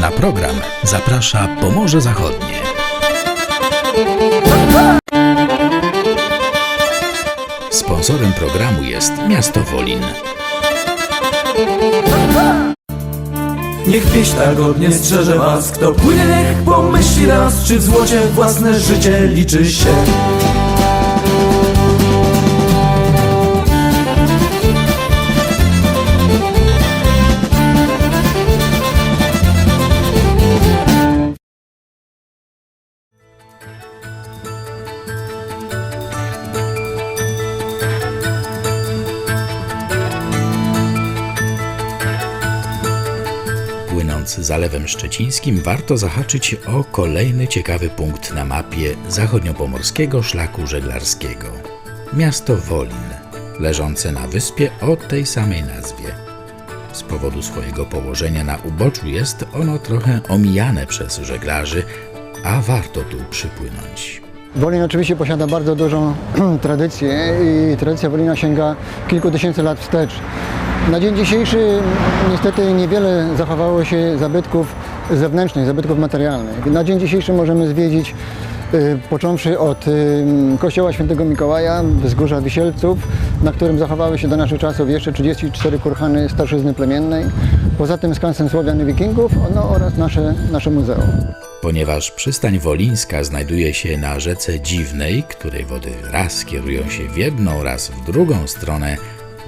Na program zaprasza Pomorze Zachodnie. Sponsorem programu jest Miasto Wolin. Niech pieśń ta godnie strzeże was Kto płynie niech pomyśli raz Czy w złocie własne życie liczy się Zalewem Szczecińskim warto zahaczyć o kolejny ciekawy punkt na mapie zachodniopomorskiego szlaku żeglarskiego. Miasto Wolin, leżące na wyspie o tej samej nazwie. Z powodu swojego położenia na uboczu jest ono trochę omijane przez żeglarzy, a warto tu przypłynąć. Wolin oczywiście posiada bardzo dużą tradycję i tradycja Wolina sięga kilku tysięcy lat wstecz. Na dzień dzisiejszy niestety niewiele zachowało się zabytków zewnętrznych, zabytków materialnych. Na dzień dzisiejszy możemy zwiedzić y, począwszy od y, kościoła świętego Mikołaja, wzgórza Wisielców, na którym zachowały się do naszych czasów jeszcze 34 kurhany starszyzny plemiennej. Poza tym skansen Słowian i Wikingów no, oraz nasze, nasze muzeum. Ponieważ przystań Wolińska znajduje się na rzece Dziwnej, której wody raz kierują się w jedną, raz w drugą stronę,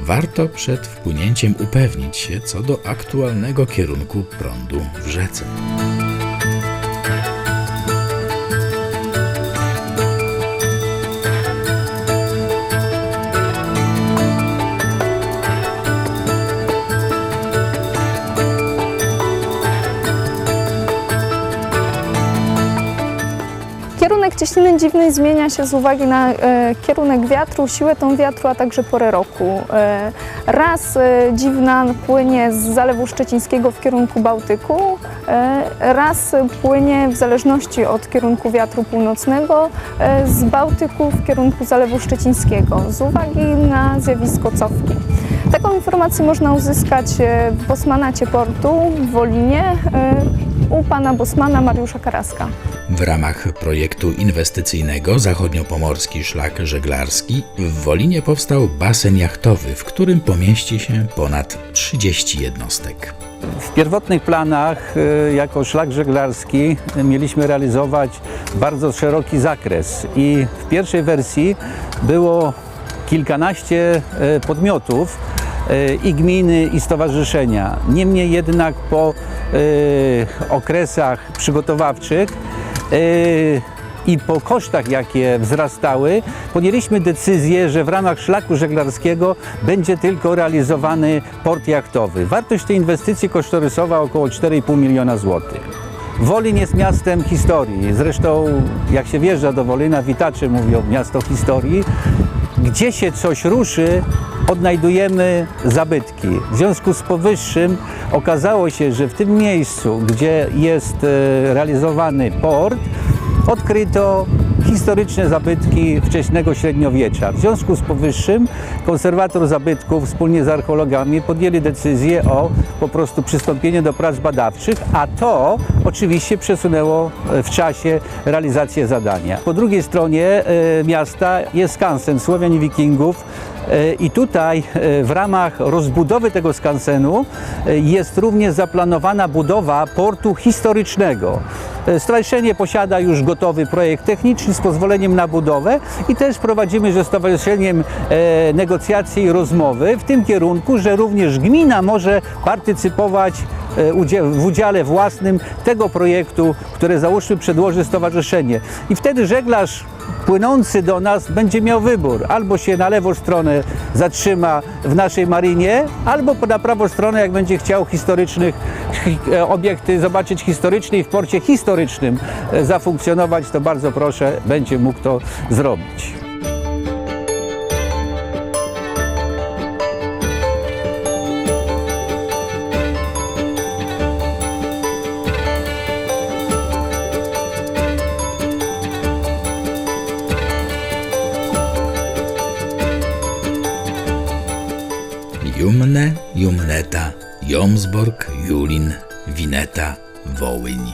warto przed wpłynięciem upewnić się co do aktualnego kierunku prądu w rzece. Cieśniny dziwnej zmienia się z uwagi na e, kierunek wiatru, siłę tą wiatru, a także porę roku. E, raz e, dziwna płynie z Zalewu Szczecińskiego w kierunku Bałtyku, raz płynie w zależności od kierunku wiatru północnego z Bałtyku w kierunku Zalewu Szczecińskiego z uwagi na zjawisko cofki. Taką informację można uzyskać w Bosmanacie Portu w Wolinie u pana Bosmana Mariusza Karaska. W ramach projektu inwestycyjnego Zachodniopomorski Szlak Żeglarski w Wolinie powstał basen jachtowy, w którym pomieści się ponad 30 jednostek. W pierwotnych planach y, jako szlak żeglarski mieliśmy realizować bardzo szeroki zakres i w pierwszej wersji było kilkanaście y, podmiotów i gminy i stowarzyszenia. Niemniej jednak po y, okresach przygotowawczych y, i po kosztach, jakie wzrastały, podjęliśmy decyzję, że w ramach szlaku żeglarskiego będzie tylko realizowany port jachtowy. Wartość tej inwestycji kosztorysowa około 4,5 miliona złotych. Wolin jest miastem historii. Zresztą jak się wjeżdża do Wolina, witacze mówią miasto historii. Gdzie się coś ruszy, odnajdujemy zabytki. W związku z powyższym okazało się, że w tym miejscu, gdzie jest e, realizowany port, odkryto historyczne zabytki wczesnego średniowiecza. W związku z powyższym konserwator zabytków wspólnie z archeologami podjęli decyzję o po prostu przystąpieniu do prac badawczych, a to oczywiście przesunęło e, w czasie realizację zadania. Po drugiej stronie e, miasta jest skansen Słowian i Wikingów, E, I tutaj w ramach rozbudowy tego skansenu jest również zaplanowana budowa portu historycznego. E, Stowarzyszenie posiada już gotowy projekt techniczny z pozwoleniem na budowę i też prowadzimy ze stowarzyszeniem e, negocjacje i rozmowy w tym kierunku, że również gmina może partycypować e, w udziale własnym tego projektu, które załóżmy przedłoży stowarzyszenie. I wtedy żeglarz płynący do nas będzie miał wybór. Albo się na lewą stronę zatrzyma w naszej marinie, albo na prawą stronę, jak będzie chciał historycznych hi- e, obiekty zobaczyć historyczny i w porcie historycznym e, zafunkcjonować, to bardzo proszę, będzie mógł to zrobić. Jomsborg, Julin, Wineta, Wołyń.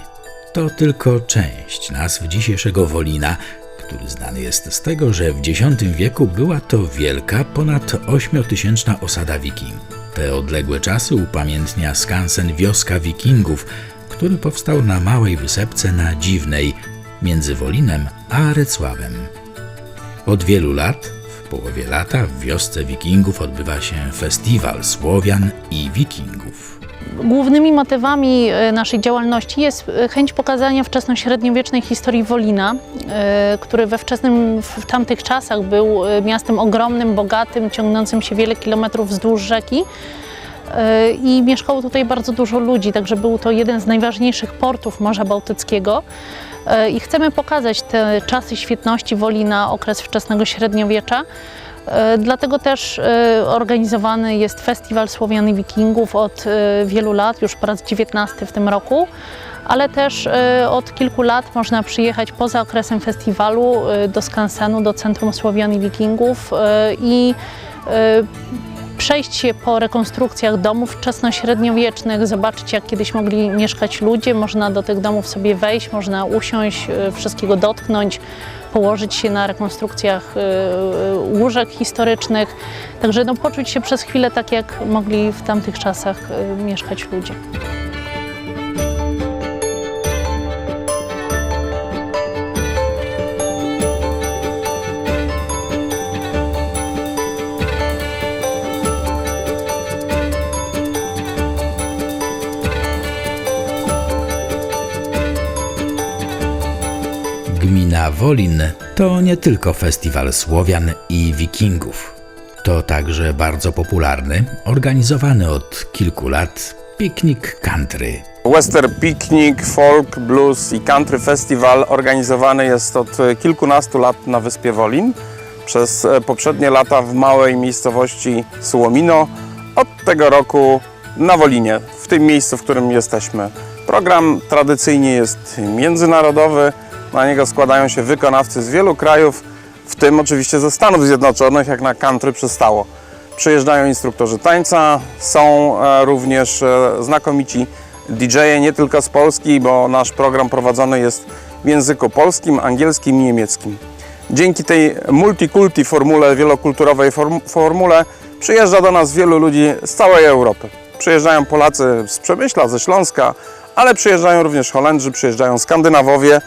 To tylko część nazw dzisiejszego Wolina, który znany jest z tego, że w X wieku była to wielka, ponad ośmiotysięczna osada wikingów. Te odległe czasy upamiętnia skansen Wioska Wikingów, który powstał na małej wysepce na Dziwnej, między Wolinem a Recławem. Od wielu lat, połowie lata, w wiosce Wikingów odbywa się festiwal Słowian i Wikingów. Głównymi motywami e, naszej działalności jest e, chęć pokazania wczesnośredniowiecznej historii Wolina, e, który we wczesnym, w tamtych czasach był miastem ogromnym, bogatym, ciągnącym się wiele kilometrów wzdłuż rzeki. E, I mieszkało tutaj bardzo dużo ludzi, także był to jeden z najważniejszych portów Morza Bałtyckiego. E, I chcemy pokazać te czasy świetności Wolina, okres wczesnego średniowiecza. E, Dlatego też organizowany jest Festiwal Słowian i Wikingów od wielu lat, już po raz 19 w tym roku, ale też od kilku lat można przyjechać poza okresem festiwalu do skansenu, do Centrum Słowian i Wikingów i przejść się po rekonstrukcjach domów wczesnośredniowiecznych, zobaczyć jak kiedyś mogli mieszkać ludzie, można do tych domów sobie wejść, można usiąść, e, wszystkiego dotknąć, położyć się na rekonstrukcjach e, e, łóżek historycznych, także no, poczuć się przez chwilę tak jak mogli w tamtych czasach mieszkać ludzie. Gmina Wolin to nie tylko festiwal Słowian i Wikingów. To także bardzo popularny, organizowany od kilku lat piknik country. Western Picnic, Folk, Blues i Country Festival organizowany jest od kilkunastu lat na Wyspie Wolin. Przez e, poprzednie lata w małej miejscowości Słomino. Od tego roku na Wolinie, w tym miejscu, w którym jesteśmy. Program tradycyjnie jest międzynarodowy. Na niego składają się wykonawcy z wielu krajów, w tym oczywiście ze Stanów Zjednoczonych, jak na country przystało. Przyjeżdżają instruktorzy tańca, są e, również e, znakomici DJ-e nie tylko z Polski, bo nasz program prowadzony jest w języku polskim, angielskim i niemieckim. Dzięki tej multikulti formule, wielokulturowej form- formule przyjeżdża do nas wielu ludzi z całej Europy. Przyjeżdżają Polacy z Przemyśla, ze Śląska, ale przyjeżdżają również Holendrzy, przyjeżdżają Skandynawowie,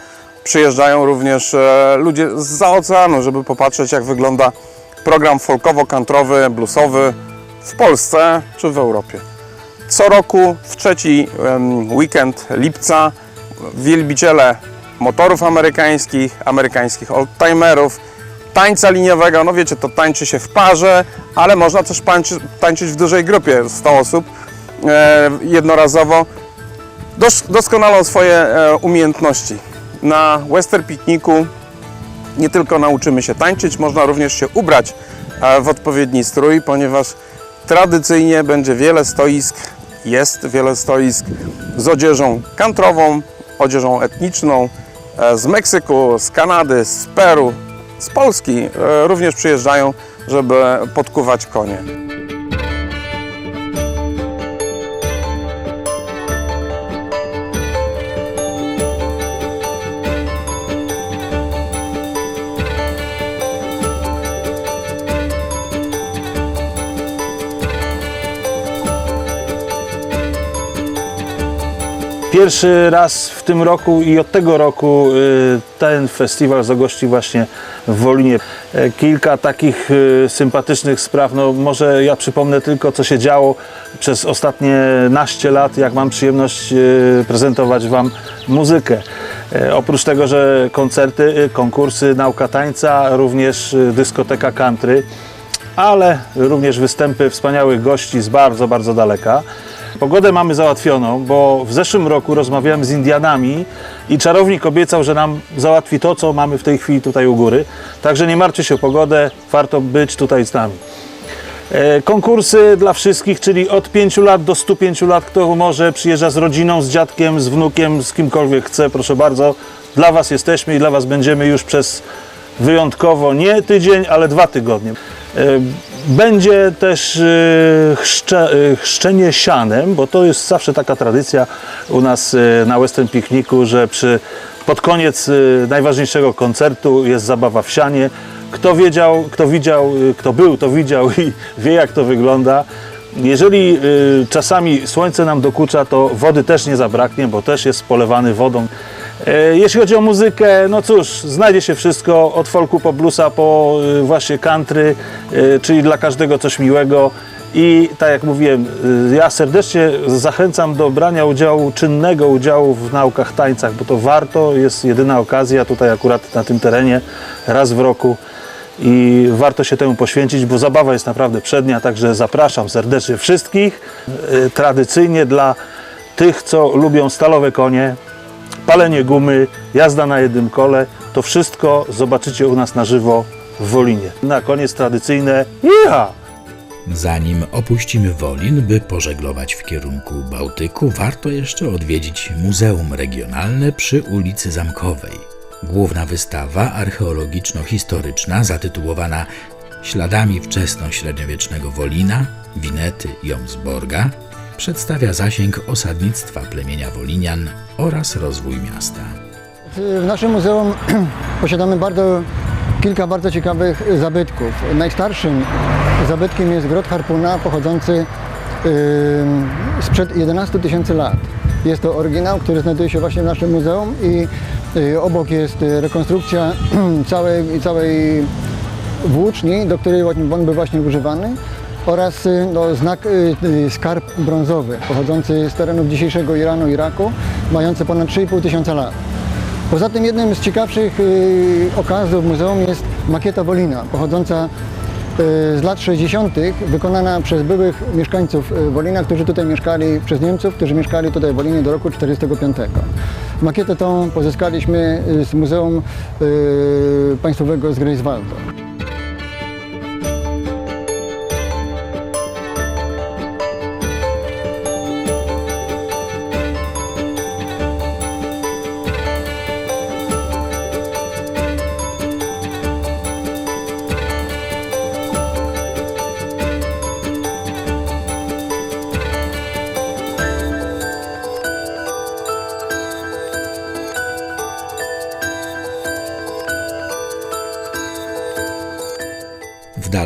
przyjeżdżają również e, ludzie z oceanu, żeby popatrzeć jak wygląda program folkowo-kantrowy, bluesowy w Polsce czy w Europie. Co roku w trzeci weekend lipca wielbiciele motorów amerykańskich, amerykańskich oldtimerów, tańca liniowego, no wiecie, to tańczy się w parze, ale można też tańczy, tańczyć w dużej grupie, 100 osób e, jednorazowo. Dos, doskonalą swoje e, umiejętności. Na Western Pikniku nie tylko nauczymy się tańczyć, można również się ubrać e, w odpowiedni strój, ponieważ tradycyjnie będzie wiele stoisk, jest wiele stoisk z odzieżą kantrową, odzieżą etniczną, e, z Meksyku, z Kanady, z Peru, z Polski e, również przyjeżdżają, żeby podkuwać konie. Pierwszy raz w tym roku i od tego roku y, ten festiwal zagości właśnie w Wolinie. E, Kilka takich y, sympatycznych spraw, no może ja przypomnę tylko co się działo przez ostatnie naście lat, jak mam przyjemność y, prezentować Wam muzykę. E, Oprócz tego, że koncerty, konkursy, nauka tańca, również dyskoteka country ale również występy wspaniałych gości z bardzo, bardzo daleka. Pogodę mamy załatwioną, bo w zeszłym roku rozmawiałem z Indianami i czarownik obiecał, że nam załatwi to, co mamy w tej chwili tutaj u góry. Także nie martwcie się o pogodę, warto być tutaj z nami. E, Konkursy dla wszystkich, czyli od 5 lat do 105 lat, kto może, przyjeżdża z rodziną, z dziadkiem, z wnukiem, z kimkolwiek chce, proszę bardzo. Dla Was jesteśmy i dla Was będziemy już przez wyjątkowo nie tydzień, ale dwa tygodnie. Będzie też y, chrzcze, y, chrzczenie sianem, bo to jest zawsze taka tradycja u nas y, na Western Pikniku, że przy, pod koniec najważniejszego koncertu jest zabawa w sianie. Kto wiedział, kto widział, kto był, to widział i wie jak to wygląda. Jeżeli czasami słońce nam dokucza, to wody też nie zabraknie, bo też jest polewany wodą. E, Jeśli chodzi o muzykę, no cóż, znajdzie się wszystko od folku po bluesa, po y, właśnie country, y, czyli dla każdego coś miłego. I tak jak mówiłem, y, ja serdecznie zachęcam do brania udziału, czynnego udziału w naukach tańcach, bo to warto, jest jedyna okazja tutaj akurat na tym terenie, raz w roku i warto się temu poświęcić, bo zabawa jest naprawdę przednia, także zapraszam serdecznie wszystkich. Tradycyjnie dla tych, co lubią stalowe konie, palenie gumy, jazda na jednym kole, to wszystko zobaczycie u nas na żywo w Wolinie. Na koniec tradycyjne ja! Zanim opuścimy Wolin, by pożeglować w kierunku Bałtyku, warto jeszcze odwiedzić Muzeum Regionalne przy ulicy Zamkowej. Główna wystawa archeologiczno-historyczna zatytułowana Śladami wczesnośredniowiecznego Wolina, Winety i Omsborga przedstawia zasięg osadnictwa plemienia Wolinian oraz rozwój miasta. W naszym muzeum posiadamy bardzo, kilka bardzo ciekawych zabytków. Najstarszym zabytkiem jest grot harpuna pochodzący ym, sprzed 11 tysięcy lat. Jest to oryginał, który znajduje się właśnie w naszym muzeum i y, obok jest y, rekonstrukcja całej, całej włóczni, do której on był właśnie używany oraz y, no, znak, y, y, skarb brązowy pochodzący z terenów dzisiejszego Iranu, Iraku, mający ponad 3,5 tysiąca lat. Poza tym jednym z ciekawszych okazów muzeum jest makieta Wolina, pochodząca z lat 60., wykonana przez byłych mieszkańców Wolina, którzy tutaj mieszkali, przez Niemców, którzy mieszkali tutaj w Wolinie do roku 1945. Makietę tą pozyskaliśmy z Muzeum Państwowego z Greifswaldu.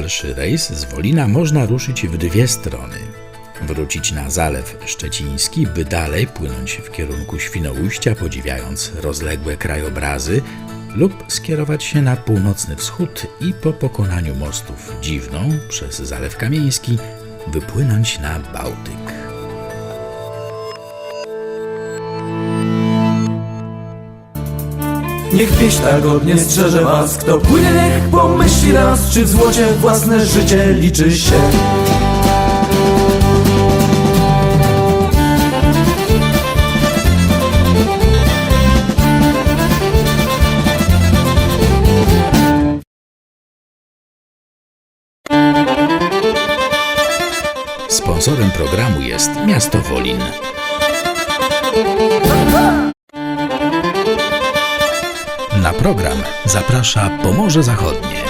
Dalszy rejs z Wolina można ruszyć w dwie strony. Wrócić na Zalew Szczeciński, by dalej płynąć w kierunku Świnoujścia, podziwiając rozległe krajobrazy, lub skierować się na północny wschód i po pokonaniu mostów Dziwną przez Zalew Kamieński wypłynąć na Bałtyk. Niech pieśń ta godnie strzeże was Kto płynie niech pomyśli raz Czy w złocie własne życie liczy się Sponsorem programu jest miasto Wolin. Program zaprasza Pomorze Zachodnie.